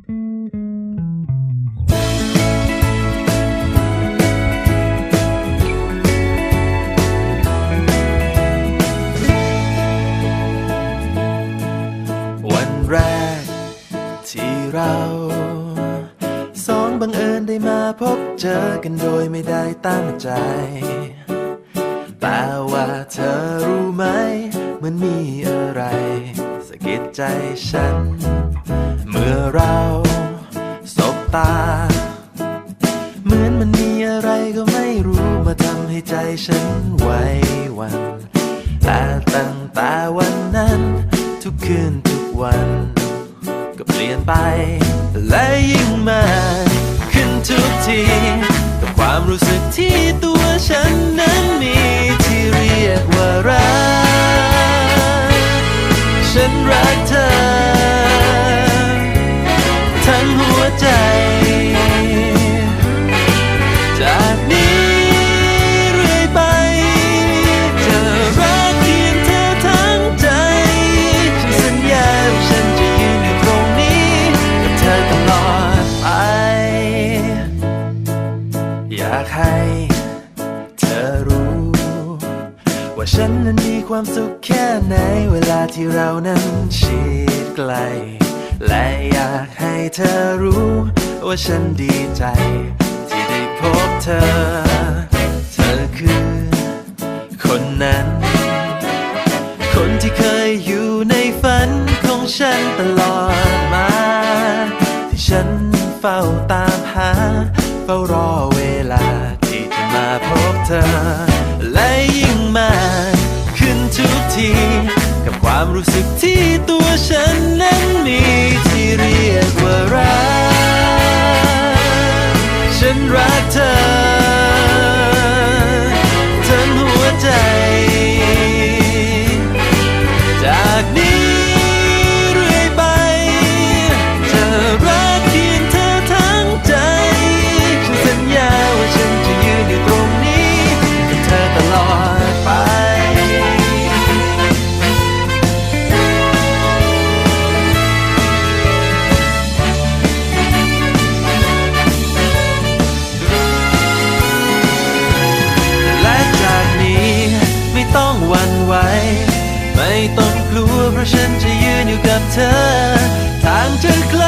วันแรกที่เราสองบังเอิญได้มาพบเจอกันโดยไม่ได้ตั้งใจ แต่ว่าเธอรู้ไหม มันมีอะไรสะกิดใจฉัน มื่อเราสบตา เหมือนมันมีอะไรก็ไม่รู้มาทำให้ใจฉันไหวหวันแต่ตั้งแต่วันนั้น ทุกคืนทุกวัน ก็เปลี่ยนไป และยิ่งมาขึ้นทุกที กับความรู้สึกที่ตัวฉันนั้นมี ว่าฉันนั้นมีความสุขแค่ไหน เวลาที่เรานั้นชิดไกล และอยากให้เธอรู้ ว่าฉันดีใจ ที่ได้พบเธอ ฉั ราะฉันจะยืนอยู่กับเธอ ทางจะไกล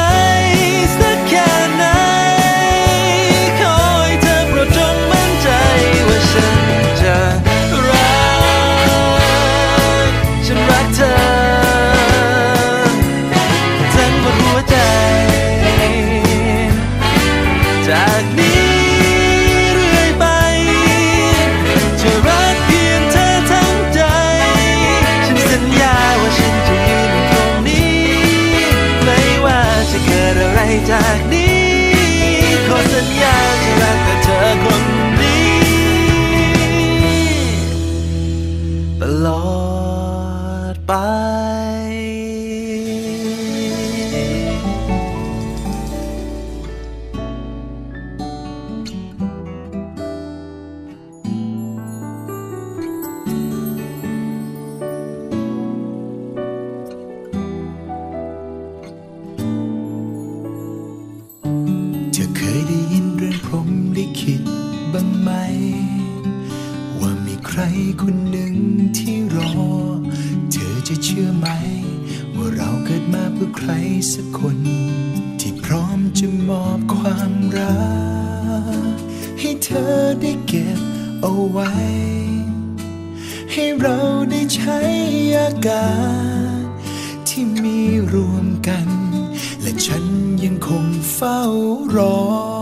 คนหนึ่งที่รอ เธอจะเชื่อไหม ว่าเราเกิดมาเพื่อใครสักคน ที่พร้อมจะมอบความรัก ให้เธอได้เก็บเอาไว้ ให้เราได้ใช้อากาศที่มีรวมกัน และฉันยังคงเฝ้ารอ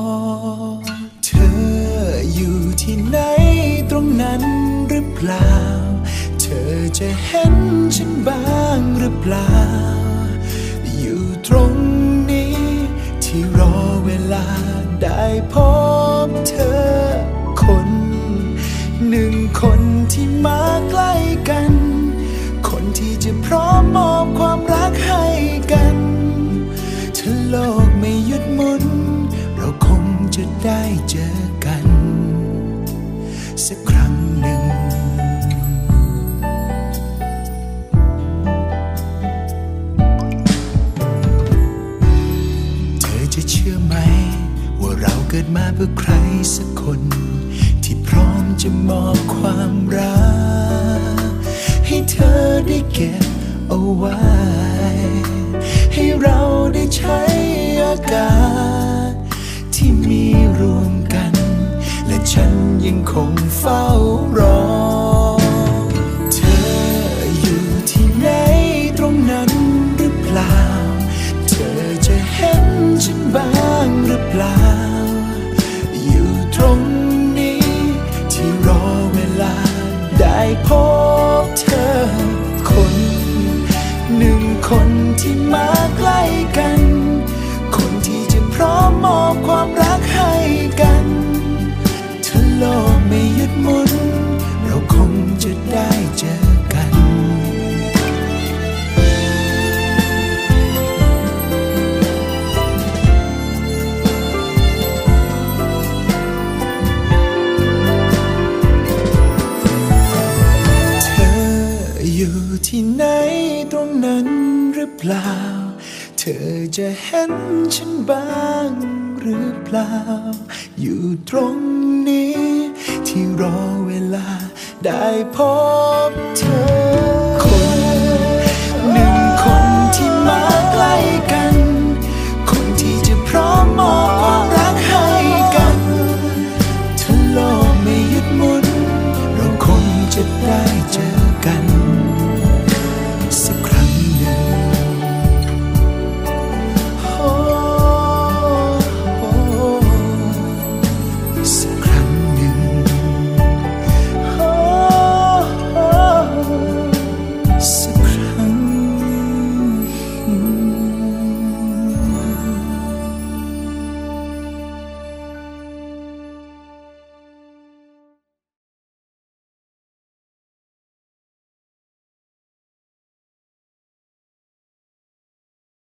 ล่า เธอจะเห็นฉันบ้างหรือเปล่า อยู่ตรงนี้ ที่รอเวลาได้พบเธอคน หนึ่งคนที่มาใกล้กัน คนที่จะพร้อมมอ พื่อใครสักคน ที่พร้อมจะมอบความรัก ให้เธอได้เก็บเอาไว้ ให้เราได้ใช้อากาศ ที่มีรวมกัน และฉันยังคงเฝ้ารอ คนที่มา เปล่า เธอจะเห็นฉันบ้างหรือเปล่า อยู่ตรงนี้ ที่รอเวลาได้พบเธอ